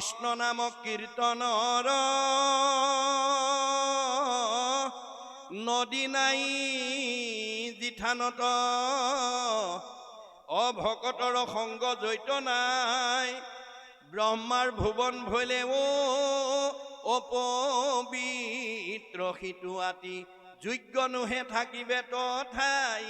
কৃষ্ণ নাম কীর্তনৰ নদী নাই জিঠানত। অভকতৰ সংগ জৈত নাই। ব্ৰহ্মাৰ ভুৱন ভৈলে অ অপবিত্ৰ সিটো আতি। যোগ্য নোহে থাকিবে তথাই।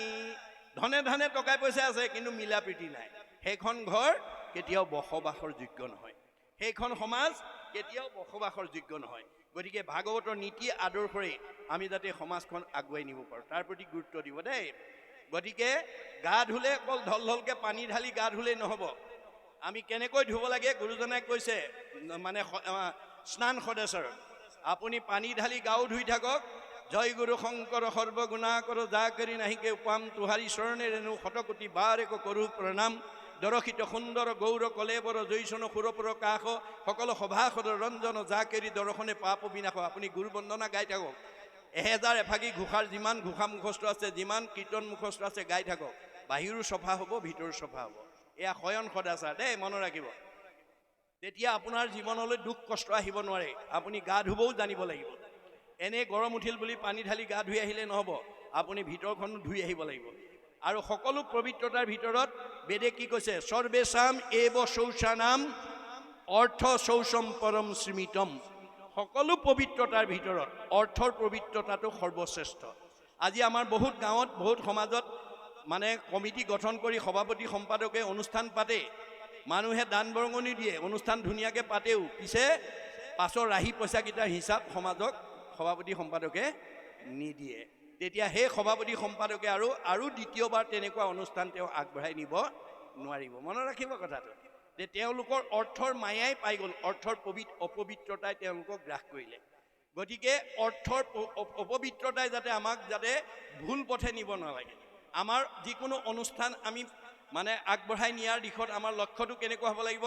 ধনে ধনে টকাই পইচা আছে, কিন্তু মিলা প্ৰীতি নাই। সেইখন ঘৰ কেতিয়াও বসবাসৰ যোগ্য নহয়। সেইখন সমাজ কেতিয়াও বসবাসৰ যোগ্য নহয়। গতিকে ভাগৱতৰ নীতি আদৰ্শৰে আমি যাতে সমাজখন আগুৱাই নিব পাৰোঁ। তাৰ প্ৰতি গুৰুত্ব দিব দেই। গতিকে গা ধুলে অকল ঢল ঢলকৈ পানী ঢালি গা ধুলেই নহ'ব। আমি কেনেকৈ ধুব লাগে গুৰুজনাই কৈছে মানে স্নান সদেশৰ আপুনি পানী ঢালি গাও ধুই থাকক। জয় গুৰু শংকৰ সৰ্বগুণাকৰ যা কৰি নাহিকে উপাম তোহাৰী চৰণে ৰেণু শতকোটি বাৰ এক কৰোঁ প্ৰণাম। দৰশিত সুন্দৰ গৌৰ কলেবৰ জৈচন সুৰপুৰ কাষ সকলো সভাসদ ৰঞ্জন যা কেৰি দৰ্শনে পাপ বিনাশ। আপুনি গুৰু বন্দনা গাই থাকক। এহেজাৰ এফাকি ঘোষাৰ যিমান ঘোষা মুখস্থ আছে যিমান কীৰ্তন মুখস্থ আছে গাই থাকক। বাহিৰো চফা হ'ব ভিতৰো চফা হ'ব। এয়া শয়ন সদাচাৰ। দেই মনত ৰাখিব। তেতিয়া আপোনাৰ জীৱনলৈ দুখ কষ্ট আহিব নোৱাৰে। আপুনি গা ধুবও জানিব লাগিব। এনে গৰম উঠিল বুলি পানী ঢালি গা ধুই আহিলে নহ'ব। আপুনি ভিতৰখনো ধুই আহিব লাগিব। আৰু সকলো পবিত্ৰতাৰ ভিতৰত বেদে কি কৈছে? সৰ্বেশাম এব শৌচানাম অৰ্থ শৌচম পৰম স্মৃতম। সকলো পবিত্ৰতাৰ ভিতৰত অৰ্থৰ পবিত্ৰতাটো সৰ্বশ্ৰেষ্ঠ। আজি আমাৰ বহুত গাঁৱত, বহুত সমাজত মানে কমিটি গঠন কৰি সভাপতি সম্পাদকে অনুষ্ঠান পাতে। মানুহে দান বৰঙণি দিয়ে, অনুষ্ঠান ধুনীয়াকৈ পাতেও। পিছে পাছৰ ৰাহি পইচাকেইটাৰ হিচাপ সমাজক সভাপতি সম্পাদকে নিদিয়ে। তেতিয়া সেই সভাপতি সম্পাদকে আৰু আৰু দ্বিতীয়বাৰ তেনেকুৱা অনুষ্ঠান তেওঁ আগবঢ়াই নিব নোৱাৰিব। মনত ৰাখিব কথাটো। যে তেওঁলোকৰ অৰ্থৰ মায়াই পাই গ'ল অৰ্থৰ পবিত অপবিত্ৰতাই তেওঁলোকক গ্ৰাস কৰিলে। গতিকে অৰ্থৰ অপবিত্ৰতাই যাতে আমাক যাতে ভুল পথে নিব নালাগে। আমাৰ যিকোনো অনুষ্ঠান আমি মানে আগবঢ়াই নিয়াৰ দিশত আমাৰ লক্ষ্যটো কেনেকুৱা হ'ব লাগিব?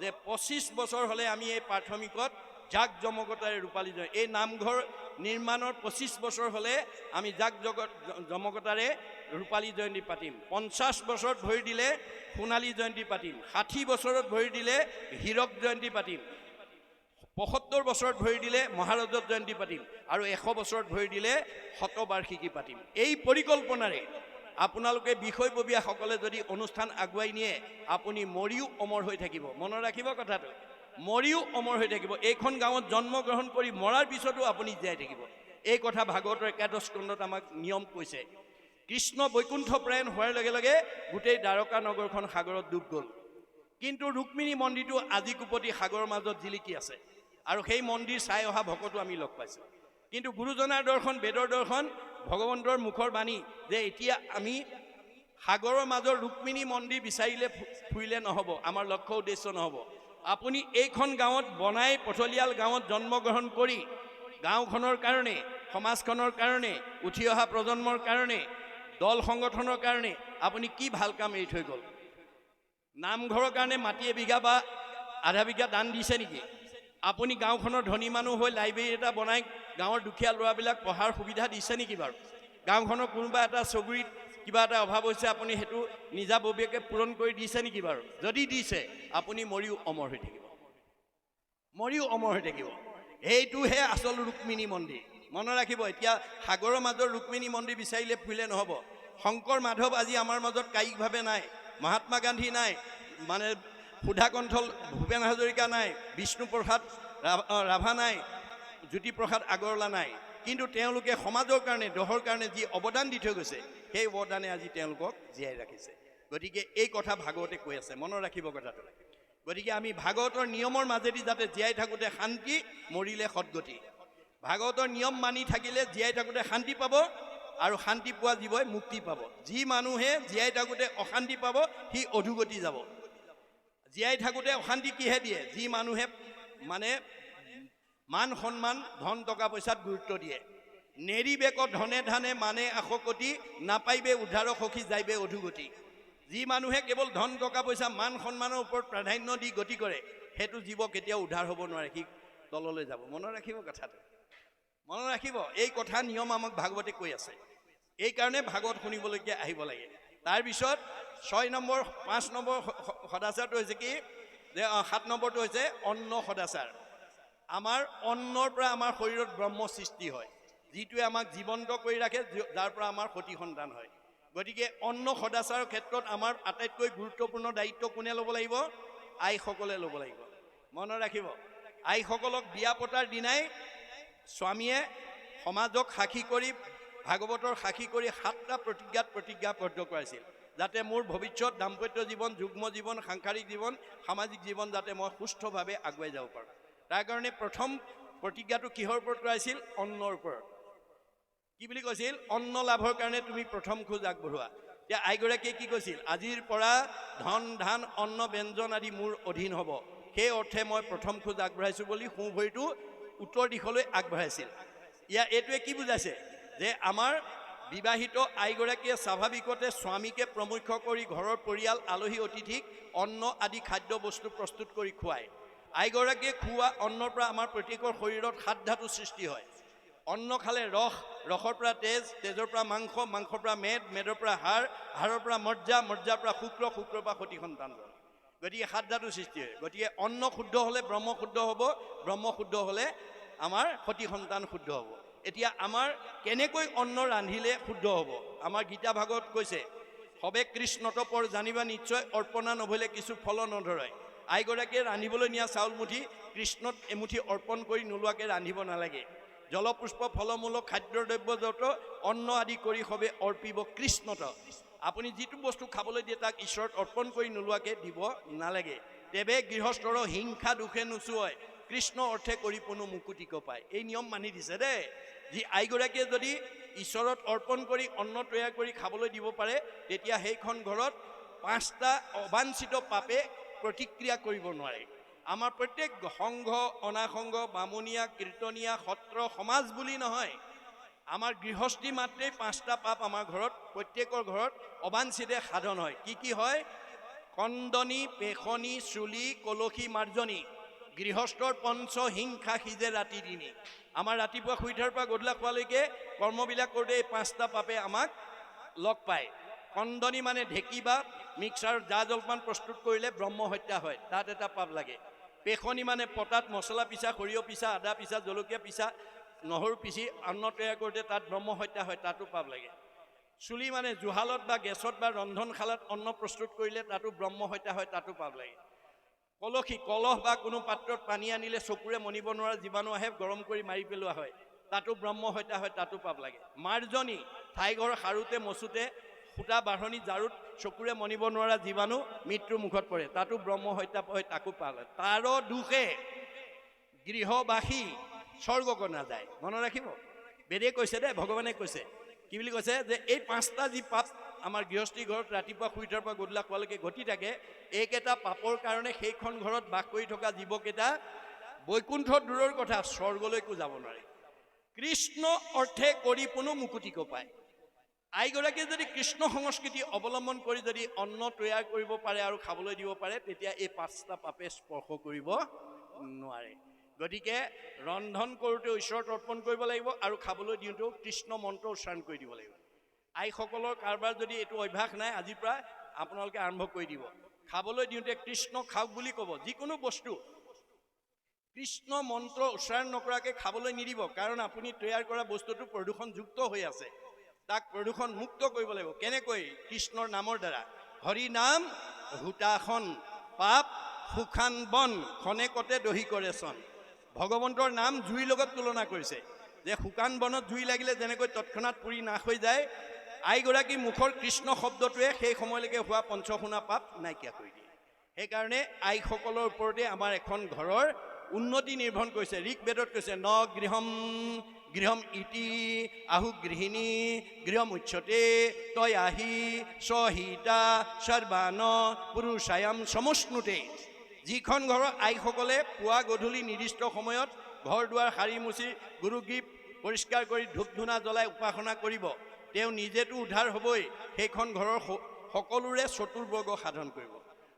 যে পঁচিছ বছৰ হ'লে আমি এই প্ৰাথমিকত জাক জমকতাৰে জয়। এই নামঘৰ নিৰ্মাণৰ পঁচিছ বছৰ হ'লে আমি জাক জগত জমকতাৰে ৰূপালী জয়ন্তী পাতিম। পঞ্চাছ বছৰত ভৰি দিলে সোণালী জয়ন্তী পাতিম। ষাঠি বছৰত ভৰি দিলে হীৰক জয়ন্তী পাতিম। পঁসত্তৰ বছৰত ভৰি দিলে মহাৰজত জয়ন্তী পাতিম। আৰু এশ বছৰত ভৰি দিলে শতবাৰ্ষিকী পাতিম। এই পৰিকল্পনাৰে আপোনালোকে বিষয়ববীয়াসকলে যদি অনুষ্ঠান আগুৱাই নিয়ে, আপুনি মৰিও অমৰ হৈ থাকিব। মনত ৰাখিব কথাটো। মৰিও অমৰ হৈ থাকিব। এইখন গাঁৱত জন্মগ্ৰহণ কৰি মৰাৰ পিছতো আপুনি জীয়াই থাকিব। এই কথা ভাগৱতৰ একাদশ স্কন্ধত আমাক নিয়ম কৈছে। কৃষ্ণ বৈকুণ্ঠ প্ৰায়ণ হোৱাৰ লগে লগে গোটেই দ্বাৰকা নগৰখন সাগৰত ডুব গ'ল। কিন্তু ৰুক্মিণী মন্দিৰটো আজি কুপতি সাগৰৰ মাজত জিলিকি আছে আৰু সেই মন্দিৰ চাই অহা ভকতো আমি লগ পাইছোঁ। কিন্তু গুৰুজনাৰ দৰ্শন, বেদৰ দৰ্শন, ভগৱন্তৰ মুখৰ বাণী যে এতিয়া আমি সাগৰৰ মাজৰ ৰুক্মিণী মন্দিৰ বিচাৰিলে ফুৰিলে নহ'ব, আমাৰ লক্ষ্য উদ্দেশ্য নহ'ব। আপুনি এইখন গাঁৱত বনাই পথলিয়াল গাঁৱত জন্মগ্ৰহণ কৰি গাঁওখনৰ কাৰণে, সমাজখনৰ কাৰণে, উঠি অহা প্ৰজন্মৰ কাৰণে, দল সংগঠনৰ কাৰণে আপুনি কি ভালো কাম এৰি থৈ গ'ল? নামঘৰৰ কাৰণে মাটি এবিঘা বা আধা বিঘা দান দিছে নেকি? আপুনি গাঁওখনৰ ধনী মানুহ হৈ লাইব্ৰেৰী এটা বনাই গাঁৱৰ দুখীয়া ল'ৰাবিলাক পঢ়াৰ সুবিধা দিছে নেকি বাৰু? গাঁওখনৰ কোনোবা এটা চুবুৰীত কিবা এটা অভাৱ হৈছে আপুনি সেইটো নিজাববীয়াকৈ পূৰণ কৰি দিছে নেকি বাৰু? যদি দিছে আপুনি মৰিও অমৰ হৈ থাকিব। মৰিও অমৰ হৈ থাকিব। সেইটোহে আচল ৰুক্মিণী মন্দিৰ। মনত ৰাখিব এতিয়া সাগৰৰ মাজৰ ৰুক্মিণী মন্দিৰ বিচাৰিলে ফুৰিলে নহ'ব। শংকৰ মাধৱ আজি আমাৰ মাজত কায়িকভাৱে নাই মহাত্মা গান্ধী নাই মানে সুধাকণ্ঠল ভূপেন হাজৰিকা নাই বিষ্ণুপ্ৰসাদ ৰাভা নাই জ্যোতিপ্ৰসাদ আগৰৱালা নাই। কিন্তু তেওঁলোকে সমাজৰ কাৰণে দেশৰ কাৰণে যি অৱদান দি থৈ গৈছে সেই অৱদানে আজি তেওঁলোকক জীয়াই ৰাখিছে। গতিকে এই কথা ভাগৱতে কৈ আছে, মনত ৰাখিব কথাটো। গতিকে আমি ভাগৱতৰ নিয়মৰ মাজেদি যাতে জীয়াই থাকোঁতে শান্তি, মৰিলে সদগতি। ভাগৱতৰ নিয়ম মানি থাকিলে জীয়াই থাকোঁতে শান্তি পাব আৰু শান্তি পোৱা জীৱই মুক্তি পাব। যি মানুহে জীয়াই থাকোঁতে অশান্তি পাব, সি অধোগতি যাব। জীয়াই থাকোঁতে অশান্তি কিহে দিয়ে? যি মানুহে মানে মান সন্মান, ধন, টকা, পইচাত গুৰুত্ব দিয়ে। নেৰিবেকত ধনে ধানে মানে আশকতি নাপাইবে উদ্ধাৰ সখী যাইবে অধোগতি। যি মানুহে কেৱল ধন টকা পইচা মান সন্মানৰ ওপৰত প্ৰাধান্য দি গতি কৰে সেইটো জীৱ কেতিয়াও উদ্ধাৰ হ'ব নোৱাৰে। সি তললৈ যাব। মনত ৰাখিব কথাটো। মনত ৰাখিব এই কথা নিয়ম আমাক ভাগৱতে কৈ আছে। এইকাৰণে ভাগৱত শুনিবলৈকে আহিব লাগে। তাৰপিছত ছয় নম্বৰ পাঁচ নম্বৰ সদাচাৰটো হৈছে কি? যে সাত নম্বৰটো হৈছে অন্ন সদাচাৰ। আমাৰ অন্নৰ পৰা আমাৰ শৰীৰত ব্ৰহ্ম সৃষ্টি হয়। যিটোৱে আমাক জীৱন্ত কৰি ৰাখে যাৰ পৰা আমাৰ সতি সন্তান হয়। গতিকে অন্ন সদাচাৰৰ ক্ষেত্ৰত আমাৰ আটাইতকৈ গুৰুত্বপূৰ্ণ দায়িত্ব কোনে ল'ব লাগিব? আইসকলে ল'ব লাগিব। মনত ৰাখিব, আইসকলক বিয়া পতাৰ দিনাই স্বামীয়ে সমাজক সাক্ষী কৰি, ভাগৱতৰ সাক্ষী কৰি সাতটা প্ৰতিজ্ঞাত প্ৰতিজ্ঞাবদ্ধ কৰাইছিল, যাতে মোৰ ভৱিষ্যত, দাম্পত্য জীৱন, যুগ্ম জীৱন, সাংসাৰিক জীৱন, সামাজিক জীৱন যাতে মই সুস্থভাৱে আগুৱাই যাব পাৰোঁ। তাৰ কাৰণে প্ৰথম প্ৰতিজ্ঞাটো কিহৰ ওপৰত কৰাইছিল? অন্নৰ ওপৰত। কি বুলি কৈছিল? অন্ন লাভৰ কাৰণে তুমি প্ৰথম খোজ আগবঢ়োৱা। এতিয়া আইগৰাকীয়ে কি কৈছিল? আজিৰ পৰা ধন, ধান, অন্ন, ব্যঞ্জন আদি মোৰ অধীন হ'ব। সেই অৰ্থে মই প্ৰথম খোজ আগবঢ়াইছোঁ বুলি সোঁ ভৰিটো উত্তৰ দিশলৈ আগবঢ়াইছিল। ইয়াৰ এইটোৱে কি বুজাইছে? যে আমাৰ বিবাহিত আইগৰাকীয়ে স্বাভাৱিকতে স্বামীকে প্ৰমুখ্য কৰি ঘৰৰ পৰিয়াল, আলহী অতিথিক, অন্ন আদি খাদ্য বস্তু প্ৰস্তুত কৰি খুৱায়। আইগৰাকীয়ে খুওৱা অন্নৰ পৰা আমাৰ প্ৰত্যেকৰ শৰীৰত সাত ধাতু সৃষ্টি হয়। অন্ন খালে ৰস, ৰসৰ পৰা তেজ, তেজৰ পৰা মাংস, মাংসৰ পৰা মেদ, মেদৰ পৰা হাড় হাড়ৰ পৰা মজ্জা, মজ্জাৰ পৰা শুক্ৰ, শুক্ৰৰ পৰা সতি সন্তান জন্ম। গতিকে সাত ধাতু সৃষ্টি হয়। গতিকে অন্ন শুদ্ধ হ'লে ব্ৰহ্ম শুদ্ধ হ'ব, ব্ৰহ্ম শুদ্ধ হ'লে আমাৰ সতি সন্তান শুদ্ধ হ'ব। এতিয়া আমাৰ কেনেকৈ অন্ন ৰান্ধিলে শুদ্ধ হ'ব? আমাৰ গীতা ভাগত কৈছে, সবে কৃষ্ণত পৰ জানিবা নিশ্চয়, অৰ্পণা নভলে কিছু ফল নধৰে আইগৰাকীয়ে ৰান্ধিবলৈ নিয়া চাউল মুঠি কৃষ্ণত এমুঠি অৰ্পণ কৰি নোলোৱাকৈ ৰান্ধিব নালাগে। জলপুষ্প ফলমূলক খাদ্যদ্ৰব্য যত অন্ন আদি কৰি সবে অৰ্পিব কৃষ্ণত। আপুনি যিটো বস্তু খাবলৈ দিয়ে তাক ঈশ্বৰত অৰ্পণ কৰি নোলোৱাকৈ দিব নালাগে। তেবে গৃহস্থৰ হিংসা দুখে নোচোৱাই, কৃষ্ণ অৰ্থে কৰি কোনো মুকুতিক পায়। এই নিয়ম মানি দিছে দেই যি আইগৰাকীয়ে যদি ঈশ্বৰত অৰ্পণ কৰি অন্ন তৈয়াৰ কৰি খাবলৈ দিব পাৰে, তেতিয়া সেইখন ঘৰত পাঁচটা অবাঞ্ছিত পাপে প্ৰতিক্ৰিয়া কৰিব নোৱাৰে। আমাৰ প্ৰত্যেক সংঘ, অনাসংঘ, বামুণীয়া, কীৰ্তনীয়া, সত্ৰ, সমাজ বুলি নহয়। আমাৰ গৃহস্থী মাত্ৰেই পাঁচটা পাপ আমাৰ ঘৰত, প্ৰত্যেকৰ ঘৰত অবাঞ্ছিতে সাধন হয়। কি কি হয়? কন্দনি পেশনি চুলি, কলসী, মাৰ্জনী। গৃহস্থৰ পঞ্চ হিংসা সিজে ৰাতি দিনি। আমাৰ ৰাতিপুৱা শুই উঠাৰ পৰা গধূলা খোৱালৈকে কৰ্মবিলাক কৰোঁতে এই পাঁচটা পাপে আমাক লগ পায়। কন্দনি মানে ঢেঁকী বা মিক্সাৰ জা জলপান প্ৰস্তুত কৰিলে ব্ৰহ্ম হত্যা হয়। তাত এটা পাপ লাগে। পেশনি মানে পতাত মছলা পিছা সৰিয়হ পিছা আদা পিছা জলকীয়া পিছা নহৰু পিচি অন্ন তৈয়াৰ কৰোঁতে তাত ব্ৰহ্ম হত্যা হয় তাতো পাপ লাগে। চুলি মানে জুহালত বা গেছত বা ৰন্ধনশালাত অন্ন প্ৰস্তুত কৰিলে তাতো ব্ৰহ্ম হত্যা হয় তাতো পাপ লাগে। কলসী কলহ বা কোনো পাত্ৰত পানী আনিলে চকুৰে মনিব নোৱাৰা জীৱাণু আহে গৰম কৰি মাৰি পেলোৱা হয় তাতো ব্ৰহ্ম হত্যা হয় তাতো পাপ লাগে। মাৰ্জনী ঠাইঘৰ সাৰোতে মচোতে সূতা বাঢ়নি জাৰুত চকুৰে মনিব নোৱাৰা জীৱাণু মৃত্যুৰ মুখত পৰে। তাতো ব্ৰহ্ম হত্যা হয় তাকো পাপ লাগে তাৰ দুখে গৃহবাসী স্বৰ্গক নাযায়। মনত ৰাখিব? বেদে কৈছে দেই, ভগৱানে কৈছে। কি বুলি কৈছে যে এই পাঁচটা যি পাপ আমাৰ গৃহস্থী ঘৰত ৰাতিপুৱা শুই উঠাৰ পৰা গধূলা খোৱালৈকে ঘটি থাকে, এইকেইটা পাপৰ কাৰণে সেইখন ঘৰত বাস কৰি থকা জীৱকেইটা বৈকুণ্ঠ দূৰৰ কথা, স্বৰ্গলৈকো যাব নোৱাৰে। কৃষ্ণ অৰ্থে কৰি কোনো মুকুতিকো পায় আইগৰাকীয়ে যদি কৃষ্ণ সংস্কৃতি অৱলম্বন কৰি যদি অন্ন তৈয়াৰ কৰিব পাৰে আৰু খাবলৈ দিব পাৰে, তেতিয়া এই পাঁচটা পাপে স্পৰ্শ কৰিব নোৱাৰে। গতিকে ৰন্ধন কৰোঁতেও ঈশ্বৰত অৰ্পণ কৰিব লাগিব আৰু খাবলৈ দিওঁতেও কৃষ্ণ মন্ত্ৰ উচ্চাৰণ কৰি দিব লাগিব। আইসকলৰ কাৰোবাৰ যদি এইটো অভ্যাস নাই আজিৰ পৰা আপোনালোকে আৰম্ভ কৰি দিব। খাবলৈ দিওঁতে কৃষ্ণ খাওক বুলি ক'ব, যিকোনো বস্তু। কৃষ্ণ মন্ত্ৰ উচ্চাৰণ নকৰাকৈ খাবলৈ নিদিব, কাৰণ আপুনি তৈয়াৰ কৰা বস্তুটো প্ৰদূষণযুক্ত হৈ আছে। তাক প্ৰদূষণ মুক্ত কৰিব লাগিব। কেনেকৈ? কৃষ্ণৰ নামৰ দ্বাৰা। হৰি নাম হুতাসন পাপ সুখান বন খনেকতে দহি কৰে চন। ভগৱন্তৰ নাম জুইৰ লগত তুলনা কৰিছে। যে শুকান বনত জুই লাগিলে যেনেকৈ তৎক্ষণাত পুৰি নাশ হৈ যায় আইগৰাকী মুখৰ কৃষ্ণ শব্দটোৱে সেই সময়লৈকে হোৱা পঞ্চশুনা পাপ নাইকিয়া কৰি দিয়ে। সেইকাৰণে আইসকলৰ ওপৰতে আমাৰ এখন ঘৰৰ উন্নতি নিৰ্ভৰ কৰিছে। ঋক বেদত কৈছে, ন গৃহম গৃহম ইতি, আহু গৃহিণী, গৃহম উচ্চতে, তই আহি, স্বহিতা, সৰ্বান, পুৰুষায়াম সমষ্ণুতে। যিখন ঘৰৰ আইসকলে পুৱা গধূলি নিৰ্দিষ্ট সময়ত ঘৰ দুৱাৰ সাৰি মুচি গুৰুগীপ পৰিষ্কাৰ কৰি ধূপ ধূনা জ্বলাই উপাসনা কৰিব, তেওঁ নিজেতো উদ্ধাৰ হ'বই। সেইখন ঘৰৰ সকলোৰে চতুৰ্বৰ্গ সাধন কৰিব।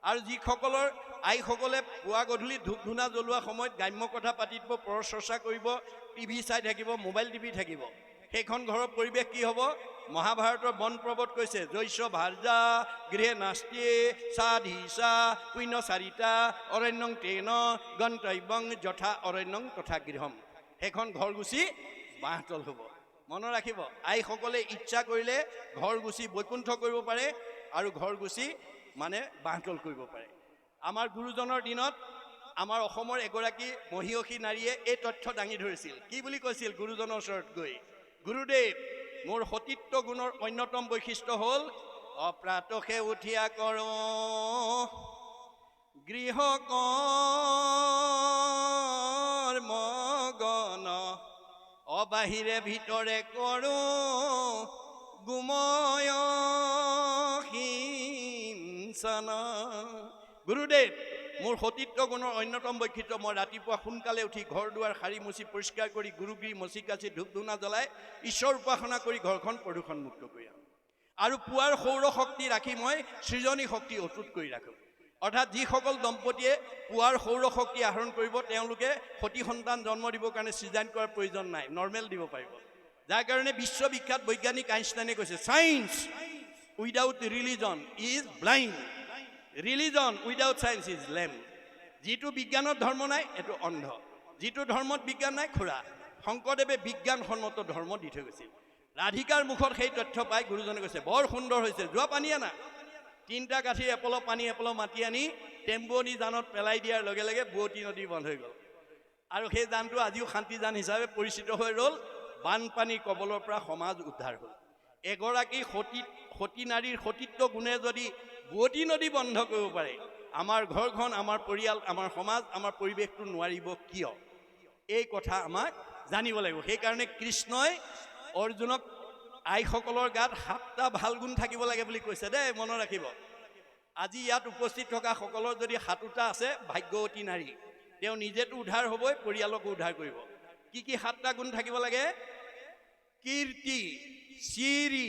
আৰু যিসকলৰ আইসকলে পুৱা গধূলি ধূপ ধূনা জ্বলোৱা সময়ত গ্ৰাম্য কথা পাতি দিব পৰচৰ্চা কৰিব টিভি চাই থাকিব মোবাইল টিভি থাকিব। সেইখন ঘৰৰ পৰিৱেশ কি হ'ব? মহাভাৰতৰ বন পৰ্বত কৈছে জৈশ্য ভাৰ্যা গৃহে নাস্তিয়ে সাধিসা পুণ্য চাৰিটা অৰণ্যং তেন গন্তব্যং যথা অৰণ্যং তথা গৃহম। সেইখন ঘৰ গুচি বাঁহতল হ'ব। মনত ৰাখিব আইসকলে ইচ্ছা কৰিলে ঘৰ গুচি বৈকুণ্ঠ কৰিব পাৰে আৰু ঘৰ গুচি মানে বাঁহতল কৰিব পাৰে। আমাৰ গুৰুজনৰ দিনত আমাৰ অসমৰ এগৰাকী মহিয়সী নাৰীয়ে এই তথ্য দাঙি ধৰিছিল। কি বুলি কৈছিল গুৰুজনৰ ওচৰত গৈ? গুৰুদেৱ মোৰ সতীত্ব গুণৰ অন্যতম বৈশিষ্ট্য হ'ল অপ্ৰাতসে উঠিয়া কৰ। গৃহ মগন অবাহিৰে ভিতৰে কৰো। গুময় গুৰুদেৱ, মোৰ সতীত্ব গুণৰ অন্যতম বৈশিষ্ট্য মই ৰাতিপুৱা সোনকালে উঠি ঘৰ দুৱাৰ সাৰি মুচি পৰিষ্কাৰ কৰি গুৰুগিৰি মচি কাচি ধূপ ধূনা জ্বলাই ঈশ্বৰ উপাসনা কৰি ঘৰখন প্ৰদূষণমুক্ত কৰি আনো। আৰু পুৱাৰ সৌৰ শক্তি ৰাখি মই সৃজনী শক্তি অটুট কৰি ৰাখোঁ। অৰ্থাৎ যিসকল দম্পতীয়ে পুৱাৰ সৌৰ শক্তি আহৰণ কৰিব, তেওঁলোকে সতী সন্তান জন্ম দিবৰ কাৰণে সৃজন কৰাৰ প্ৰয়োজন নাই, নৰ্মেল দিব পাৰিব। যাৰ কাৰণে বিশ্ববিখ্যাত বৈজ্ঞানিক আইনষ্টাইনে কৈছে science without religion is blind religion without science is lame যিটো বিজ্ঞানত ধৰ্ম নাই এইটো অন্ধ যিটো ধৰ্মত বিজ্ঞান নাই খুৰা শংকৰদেৱে বিজ্ঞানসন্মত ধৰ্ম দি থৈ গৈছিল ৰাধিকাৰ মুখত সেই তথ্য পাই গুৰুজনে কৈছে বৰ সুন্দৰ হৈছে যোৱা পানী আনা তিনিটা কাঠি এপল পানী এপল মাটি আনি টেম্পুৱনী জানত পেলাই দিয়াৰ লগে লগে বুৱতী নদী বন্ধ হৈ গ'ল আৰু সেই জানটো আজিও শান্তিজান হিচাপে পৰিচিত হৈ ৰ'ল বানপানীৰ কবলৰ পৰা সমাজ উদ্ধাৰ হ'ল এগৰাকী সতী সতী নাৰীৰ সতীত্ব গুণে যদি বুৱতী নদী বন্ধ কৰিব পাৰে। আমাৰ ঘৰখন, আমাৰ পৰিয়াল, আমাৰ সমাজ, আমাৰ পৰিৱেশটো নোৱাৰিব কিয়? এই কথা আমাক জানিব লাগিব। সেইকাৰণে কৃষ্ণই অৰ্জুনক আইসকলৰ গাত সাতটা ভালো গুণ থাকিব লাগে বুলি কৈছে দেই মনত ৰাখিব। আজি ইয়াত উপস্থিত থকা সকলৰ যদি সাতোটা আছে, ভাগ্যৱতী নাৰী, তেওঁ নিজেতো উদ্ধাৰ হ'বই, পৰিয়ালকো উদ্ধাৰ কৰিব। কি কি সাতটা গুণ থাকিব লাগে? কীৰ্তি, চিৰি,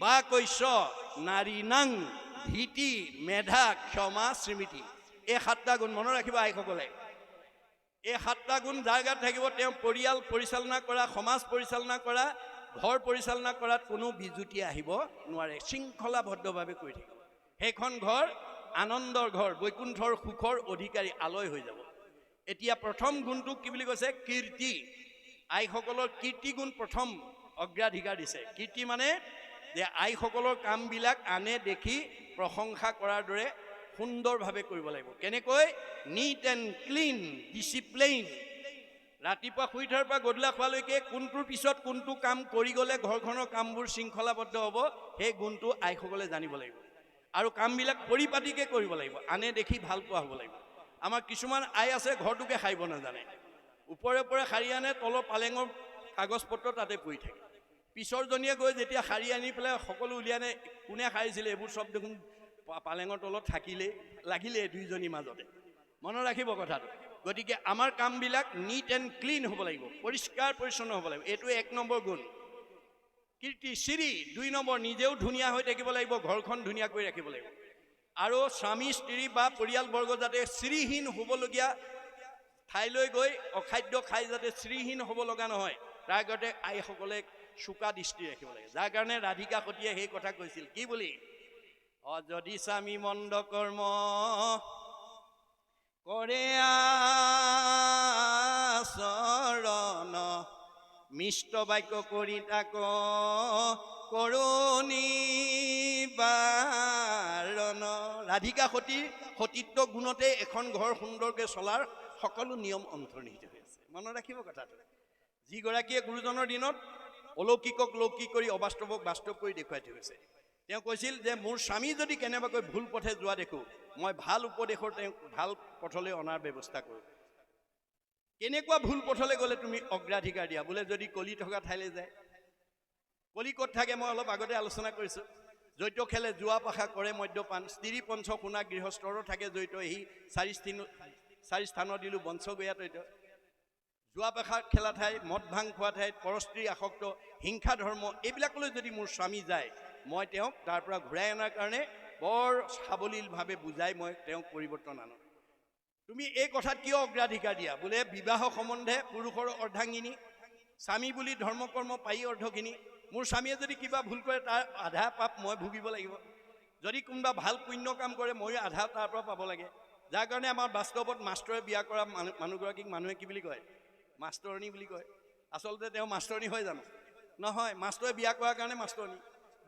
বা কৈশ্য, নাৰী নাং। ধীতি মেধা, ক্ষমা, স্মৃতি। এই সাতটা গুণ মনত ৰাখিব আইসকলে। এই সাতটা গুণ যাৰ গাত থাকিব তেওঁ পৰিয়াল পৰিচালনা কৰা, সমাজ পৰিচালনা কৰা, ঘৰ পৰিচালনা কৰাত কোনো বিজুতি আহিব নোৱাৰে। শৃংখলাবদ্ধভাৱে কৰি থাকিব। সেইখন ঘৰ আনন্দৰ ঘৰ, বৈকুণ্ঠৰ সুখৰ অধিকাৰী আলয় হৈ যাব। এতিয়া প্ৰথম গুণটো কি বুলি কৈছে? কীৰ্তি। আইসকলৰ কীৰ্তি গুণ প্ৰথম অগ্ৰাধিকাৰ দিছে। কীৰ্তি মানে যে আইসকলৰ কামবিলাক আনে দেখি প্ৰশংসা কৰাৰ দৰে সুন্দৰভাৱে কৰিব লাগিব। কেনেকৈ? নিট এণ্ড ক্লিন ডিচিপ্লিন ৰাতিপুৱা শুই উঠাৰ পৰা গধূলা খোৱালৈকে কোনটোৰ পিছত কোনটো কাম কৰি গ'লে ঘৰখনৰ কামবোৰ শৃংখলাবদ্ধ হ'ব, সেই গুণটো আইসকলে জানিব লাগিব। আৰু কামবিলাক পৰিপাটিকৈ কৰিব লাগিব, আনে দেখি ভালো পোৱা হ'ব লাগিব। আমাৰ কিছুমান আই আছে, ঘৰটোকে সাৰিব নাজানে ওপৰে ওপৰে সাৰি আনে, তলৰ পালেঙৰ কাগজ পত্ৰ তাতে পৰি থাকে। পিছৰজনীয়ে গৈ যেতিয়া সাৰি আনি পেলাই সকলো উলিয়াই কোনে সাৰিছিলে এইবোৰ চব দেখোন পালেঙৰ তলত থাকিলেই লাগিলেই দুইজনীৰ মাজতে। মনত ৰাখিব কথাটো। গতিকে আমাৰ কামবিলাক নিট এণ্ড ক্লিন হ'ব লাগিব, পৰিষ্কাৰ পৰিচ্ছন্ন হ'ব লাগিব। এইটো এক নম্বৰ গুণ। কীৰ্তি, চিৰি, দুই নম্বৰ, নিজেও ধুনীয়া হৈ থাকিব লাগিব, ঘৰখন ধুনীয়া কৰি ৰাখিব লাগিব। আৰু স্বামী, স্ত্ৰী বা পৰিয়ালবৰ্গ যাতে শ্ৰীহীন হ'বলগীয়া ঠাইলৈ গৈ অখাদ্য খাই যাতে শ্ৰীহীন হ'ব লগা নহয়। তাৰ আগতে আইসকলে চোকা দৃষ্টি ৰাখিব লাগে। যাৰ কাৰণে ৰাধিকা সতীয়ে সেই কথা কৈছিল। কি বুলি? অ যদি স্বামী মন্দ কৰ্ম কৰে আচৰণ, মিষ্ট বাক্য কৰি তাক কৰণী বাৰণ। ৰাধিকা সতীৰ সতীত্ব গুণতে এখন ঘৰ সুন্দৰকৈ চলাৰ সকলো নিয়ম অন্তৰ্নিহিত হৈ আছে। মনত ৰাখিব কথাটো। যিগৰাকীয়ে গুৰুজনৰ দিনত অলৌকিকক লৌকিক কৰি অবাস্তৱক বাস্তৱ কৰি দেখুৱাই থৈ গৈছে। তেওঁ কৈছিল যে, মোৰ স্বামী যদি কেনেবাকৈ ভুল পথে যোৱা দেখোঁ, মই ভালো উপদেশৰ তেওঁক ভালো পথলৈ অনাৰ ব্যৱস্থা কৰোঁ। কেনেকুৱা ভুল পথলৈ গ'লে তুমি অগ্ৰাধিকাৰ দিয়া? বোলে, যদি কলি থকা ঠাইলৈ যায়। কলি ক'ত থাকে? মই অলপ আগতে আলোচনা কৰিছোঁ। জৈত খেলে যোৱা পাশা কৰে মদ্যপান, স্ত্ৰী পঞ্চ শুনা গৃহস্থৰো থাকে জৈত এই চাৰি চাৰি স্থানত দিলোঁ বঞ্চগয়া তৈত যোৱা পাশা খেলা ঠাই মদ ভাং খোৱা ঠাইত পৰস্ত্ৰী আসক্ত হিংসা ধৰ্ম এইবিলাকলৈ যদি মোৰ স্বামী যায় মই তেওঁক তাৰ পৰা ঘূৰাই অনাৰ কাৰণে বৰ সাৱলীলভাৱে বুজাই মই তেওঁক পৰিৱৰ্তন আনো। তুমি এই কথাত কিয় অগ্ৰাধিকাৰ দিয়া? বোলে বিবাহ সম্বন্ধে পুৰুষৰ অৰ্ধাংগিনী স্বামী বুলি ধৰ্ম কৰ্ম পায়ি অৰ্ধখিনি। মোৰ স্বামীয়ে যদি কিবা ভুল কৰে তাৰ আধা পাপ মই ভুগিব লাগিব। যদি কোনোবা ভাল পুণ্য কাম কৰে ময়ো আধা তাৰ পৰা পাব লাগে। যাৰ কাৰণে আমাৰ বাস্তৱত মাষ্টৰে বিয়া কৰা মানুহ মানুহগৰাকীক মানুহে কি বুলি কয়? মাষ্টৰণী বুলি কয়। আচলতে তেওঁ মাষ্টৰণী হয় জানো? নহয়, মাষ্টৰে বিয়া কৰাৰ কাৰণে মাষ্টৰণী।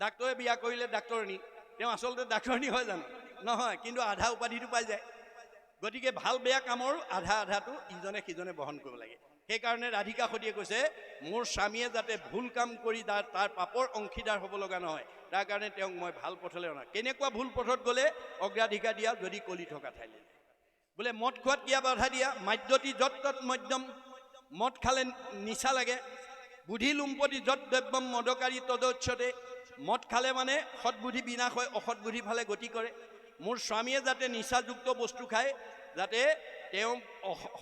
ডাক্তৰে বিয়া কৰিলে ডাক্তৰণী। তেওঁ আচলতে ডাক্তৰণী হয় জানো? নহয়, কিন্তু আধা উপাধিটো পাই যায়। গতিকে ভালো বেয়া কামৰ আধা আধাটো ইজনে সিজনে বহন কৰিব লাগে। সেইকাৰণে ৰাধিকা সতীয়ে কৈছে, মোৰ স্বামীয়ে যাতে ভুল কাম কৰি তাৰ তাৰ পাপৰ অংশীদাৰ হ'ব লগা নহয়, তাৰ কাৰণে তেওঁক মই ভালো পথলৈ অনা। কেনেকুৱা ভুল পথত গ'লে? অগ্ৰাধিকাৰ দিয়া যদি কলি থকা ঠাইলৈ বোলে, মদ খোৱাত কিয় বাধা দিয়া? মাদ্যতি যত তত মধ্যম মদ খালে নিচা লাগে। বুদ্ধি লুম্পতি যত দ্ৰব্যম মদকাৰী তদচ্ছতে মদ খালে মানে সৎবুদ্ধি বিনাশ হয়, অসৎ বুদ্ধি ফালে গতি কৰে। মোৰ স্বামীয়ে যাতে নিচাযুক্ত বস্তু খায়, যাতে তেওঁ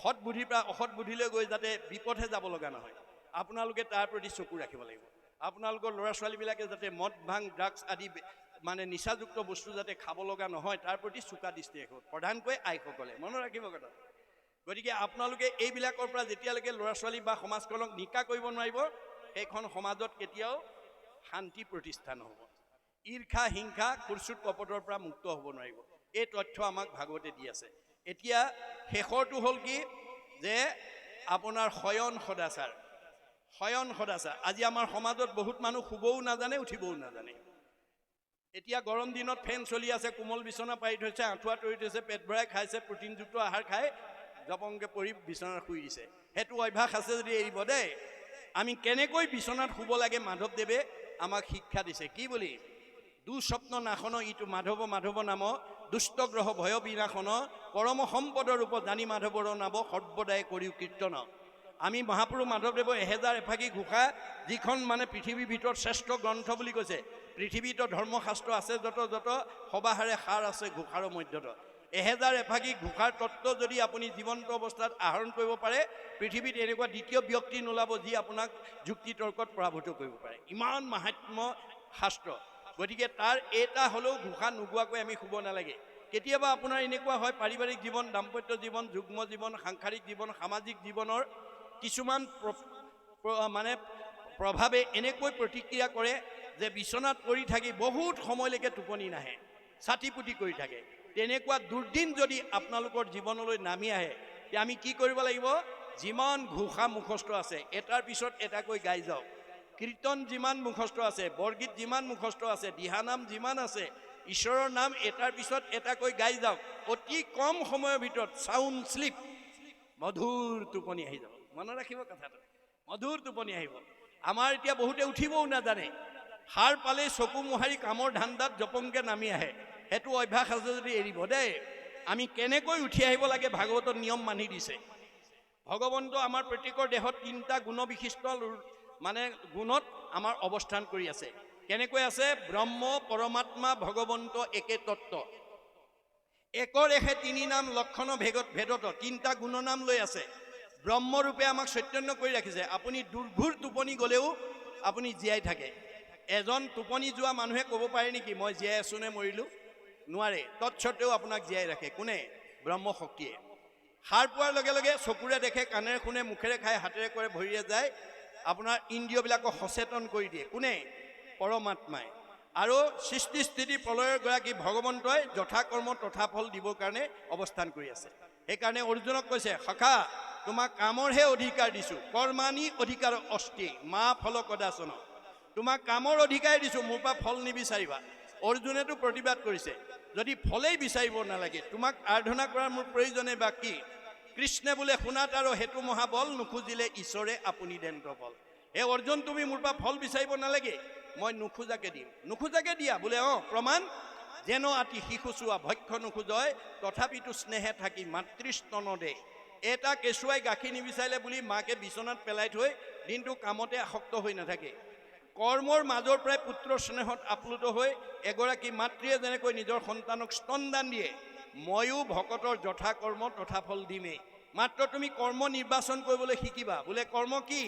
সৎ বুদ্ধিৰ পৰা অসৎ বুদ্ধিলৈ গৈ যাতে বিপথে যাব লগা নহয়। আপোনালোকে তাৰ প্ৰতি চকু ৰাখিব লাগিব। আপোনালোকৰ ল'ৰা ছোৱালীবিলাকে যাতে মদ, ভাং, ড্ৰাগছ আদি মানে নিচাযুক্ত বস্তু যাতে খাব লগা নহয়, তাৰ প্ৰতি চোকা দৃষ্টি ৰাখিব। প্ৰধানকৈ আইসকলে। মনত ৰাখিব কথা গতিকে আপোনালোকে এইবিলাকৰ পৰা যেতিয়ালৈকে ল'ৰা ছোৱালী বা সমাজখনক নিকা কৰিব নোৱাৰিব সেইখন সমাজত কেতিয়াও শান্তি প্ৰতিষ্ঠা নহ'ব ঈৰ্ষা হিংসা কুৰ্চুট কপটৰ পৰা মুক্ত হ'ব নোৱাৰিব। এই তথ্য আমাক ভাগৱতে দি আছে। এতিয়া শেষৰটো হ'ল কি? যে আপোনাৰ শয়ন সদাচাৰ। শয়ন সদাচাৰ। আজি আমাৰ সমাজত বহুত মানুহ শুবও নাজানে উঠিবও নাজানে। এতিয়া গৰম দিনত ফেন চলি আছে কোমল বিচনা পাৰি থৈছে আঁঠুৱা তৰি থৈছে পেট ভৰাই খাইছে প্ৰটিনযুক্ত আহাৰ খাই জপংকে পৰি বিচনাত শুই দিছে। সেইটো অভ্যাস আছে যদি এৰিব দেই। আমি কেনেকৈ বিচনাত শুব লাগে মাধৱদেৱে আমাক শিক্ষা দিছে। কি বুলি? দুস্বপ্ন নাশন ইটো মাধৱ মাধৱ নাম দুষ্ট গ্ৰহ ভয় বিনাশন, পৰম সম্পদৰ ৰূপ জানি মাধৱৰ নাম সৰ্বদাই কৰিও কীৰ্তন। আমি মহাপুৰুষ মাধৱদেৱৰ এহেজাৰ এফাকি ঘোষা, যিখন মানে পৃথিৱীৰ ভিতৰত শ্ৰেষ্ঠ গ্ৰন্থ বুলি কৈছে। পৃথিৱীতো ধৰ্মশাস্ত্ৰ আছে যত যত, সবাহাৰে সাৰ আছে ঘোষাৰ মধ্যত। এহেজাৰ এফাকি ঘোষাৰ তত্ত্ব যদি আপুনি জীৱন্ত অৱস্থাত আহৰণ কৰিব পাৰে পৃথিৱীত এনেকুৱা দ্বিতীয় ব্যক্তি নোলাব যি আপোনাক যুক্তি তৰ্কত পৰাভূত কৰিব পাৰে। ইমান মাহাত্ম্য শাস্ত্ৰ। গতিকে তাৰ এটা হ'লেও ঘোষা নোগোৱাকৈ আমি শুব নালাগে। কেতিয়াবা আপোনাৰ এনেকুৱা হয় পাৰিবাৰিক জীৱন দাম্পত্য জীৱন যুগ্ম জীৱন সাংসাৰিক জীৱন সামাজিক জীৱনৰ কিছুমান মানে প্ৰভাৱে এনেকৈ প্ৰতিক্ৰিয়া কৰে যে বিচনাত পৰি থাকি বহুত সময়লৈকে টোপনি নাহে ছাতি পুতি কৰি থাকে। তেনেকুৱা দুৰ্দিন যদি আপোনালোকৰ জীৱনলৈ নামি আহে আমি কি কৰিব লাগিব? যিমান ঘোষা মুখস্থ আছে, এটাৰ পিছত এটাকৈ গাই যাওক। কীৰ্তন যিমান মুখস্থ আছে, বৰগীত যিমান মুখস্থ আছে দিহানাম যিমান আছে, ঈশ্বৰৰ নাম এটাৰ পিছত এটাকৈ গাই যাওক, অতি কম সময়ৰ ভিতৰত চাউণ্ড শ্লিপ, মধুৰ টোপনি আহি যাব। মনত ৰাখিব কথাটো। মধুৰ টোপনি আহিব। আমাৰ এতিয়া বহুতে উঠিবও নাজানে। সাৰ পালেই চকু মোহাৰি কামৰ ধান্দাত জপংকে নামি আহে। সেইটো অভ্যাস আছে যদি এৰিব দেই, আমি কেনেকৈ উঠি আহিব লাগে ভাগৱতত নিয়ম মানি দিছে। ভগৱন্ত আমাৰ প্ৰত্যেকৰ দেহত তিনিটা গুণবিশিষ্ট মানে গুণত আমাৰ অৱস্থান কৰি আছে। কেনেকৈ আছে? ব্ৰহ্ম, পৰমাত্মা, ভগৱন্ত, একে তত্ত্ব। একৰ এষে তিনি নাম লক্ষণ ভেগত ভেদত তিনিটা গুণনাম লৈ আছে। ব্ৰহ্মৰূপে আমাক চৈতন্য কৰি ৰাখিছে। আপুনি দুৰ্ঘূৰ টোপনি গ'লেও আপুনি জীয়াই থাকে। এজন টোপনি যোৱা মানুহে ক'ব পাৰে নেকি, মই জীয়াই আছোঁ নে মৰিলোঁ? নোৱাৰে, তৎসত্বেও আপোনাক জীয়াই ৰাখে। কোনে? ব্ৰহ্ম শক্তিয়ে সাৰ পোৱাৰ লগে লগে চকুৰে দেখে, কাণেৰে শুনে, মুখেৰে খাই, হাতেৰে কৰে, ভৰিৰে যায়, আপোনাৰ ইন্দ্ৰিয়বিলাকক সচেতন কৰি দিয়ে। কোনে? পৰমাত্মাই। আৰু সৃষ্টি স্থিতি প্ৰলয়ৰ গৰাকী ভগৱন্তই যথাকৰ্ম তথা ফল দিবৰ কাৰণে অৱস্থান কৰি আছে। সেইকাৰণে অৰ্জুনক কৈছে, সখা, তোমাক কামৰহে অধিকাৰ দিছোঁ। কৰ্মানি অধিকাৰ অস্তি মা ফল কদাচন। তোমাক কামৰ অধিকাৰ দিছোঁ, মোৰ পৰা ফল নিবিচাৰিবা। অৰ্জুনেতো প্ৰতিবাদ কৰিছে। যদি ফলেই বিচাৰিব নালাগে, তোমাক আৰাধনা কৰাৰ মোৰ প্ৰয়োজনে বা কি? কৃষ্ণে বোলে শুনাত আৰু সেইটো মহাবল নোখোজিলে ঈশ্বৰে আপুনি দেন্ত বল হে অৰ্জুন, তুমি মোৰ পৰা ফল বিচাৰিব নালাগে, মই নোখোজাকে দিম। নোখোজাকে দিয়া, বোলে, অঁ, প্ৰমাণ? যেন আতি শিশু চোৱা, ভক্ষ নোখোজয় তথাপিতো স্নেহে থাকি মাতৃস্তন দে। এটা কেঁচুৱাই গাখীৰ নিবিচাৰিলে বুলি মাকে বিচনাত পেলাই থৈ দিনটো কামতে আসক্ত হৈ নাথাকে। কৰ্মৰ মাজৰ পৰাই পুত্ৰ স্নেহত আপ্লুত হৈ এগৰাকী মাতৃয়ে যেনেকৈ নিজৰ সন্তানক স্তনদান দিয়ে, ময়ো ভকতৰ যথা কৰ্ম তথা ফল দিমেই। মাত্ৰ তুমি কৰ্ম নিৰ্বাচন কৰিবলৈ শিকিবা। বোলে, কৰ্ম কি?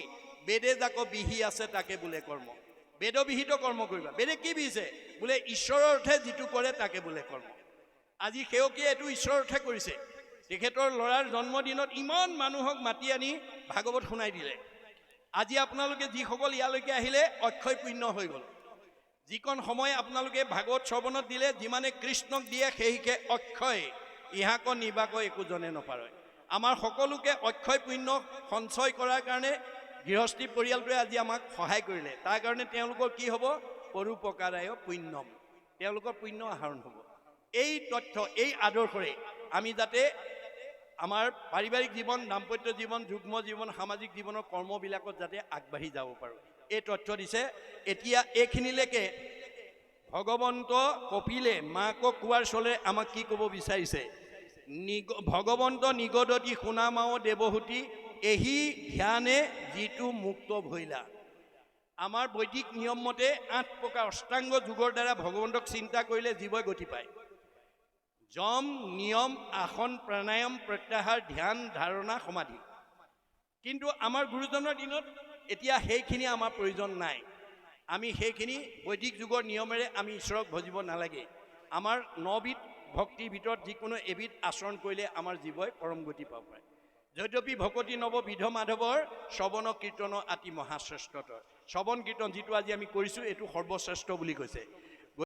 বেদে যাক বিহি আছে তাকে বোলে কৰ্ম। বেদবিহিত কৰ্ম কৰিবা। বেদে কি বিহিছে? বোলে ঈশ্বৰৰ অৰ্থে যিটো কৰে তাকে বোলে কৰ্ম। আজি সেৱকীয়ে এইটো ঈশ্বৰৰ অৰ্থে কৰিছে। তেখেতৰ ল'ৰাৰ জন্মদিনত ইমান মানুহক মাতি আনি ভাগৱত শুনাই দিলে। আজি আপোনালোকে যিসকল ইয়ালৈকে আহিলে অক্ষয় পুণ্য হৈ গ'ল। যিকণ সময় আপোনালোকে ভাগৱত শ্ৰৱণত দিলে, যিমানে কৃষ্ণক দিয়ে সেইকে অক্ষয়, ইহাক নিবাক একো জনে নপাৰে আমাৰ সকলোকে অক্ষয় পুণ্য সঞ্চয় কৰাৰ কাৰণে গৃহস্থী পৰিয়ালটোৱে আজি আমাক সহায় কৰিলে। তাৰ কাৰণে তেওঁলোকৰ কি হ'ব? পৰোপকাৰায় পুণ্যম। তেওঁলোকৰ পুণ্য আহৰণ হ'ব। এই তথ্য, এই আদৰ্শৰে আমি যাতে আমাৰ পাৰিবাৰিক জীৱন, দাম্পত্য জীৱন, যুগ্ম জীৱন, সামাজিক জীৱনৰ কৰ্মবিলাকত যাতে আগবাঢ়ি যাব পাৰোঁ। এই তথ্য দিছে, এতিয়া এইখিনিলৈকে ভগৱন্ত কপিলে মাকক কোৱাৰ চলে আমাক কি ক'ব বিচাৰিছে? নিগ, ভগৱন্ত নিগদতি শুনামাও দেৱহূতি, এহি ধ্যানে যিটো মুক্ত ভৈলা। আমাৰ বৈদিক নিয়ম মতে আঠ প্ৰকাৰ অষ্টাংগ যুগৰ দ্বাৰা ভগৱন্তক চিন্তা কৰিলে জীৱই গতি পায়। যম নিয়ম, আসন, প্ৰাণায়াম, প্ৰত্যাহাৰ, ধ্যান, ধাৰণা, সমাধি। কিন্তু আমাৰ গুৰুজনৰ দিনত এতিয়া সেইখিনি আমাৰ প্ৰয়োজন নাই। আমি সেইখিনি বৈদিক যুগৰ নিয়মেৰে আমি ঈশ্বৰক ভজিব নালাগে। আমাৰ নবিধ ভক্তিৰ ভিতৰত যিকোনো এবিধ আচৰণ কৰিলে আমাৰ জীৱই পৰম গতি পাব পাৰে। যদ্যপি ভকতি নৱ বিধ মাধৱৰ শ্ৰৱণ কীৰ্তন আতি মহাশ্ৰেষ্ঠতৰ। শ্ৰৱণ কীৰ্তন যিটো আজি আমি কৰিছোঁ, এইটো সৰ্বশ্ৰেষ্ঠ বুলি কৈছে।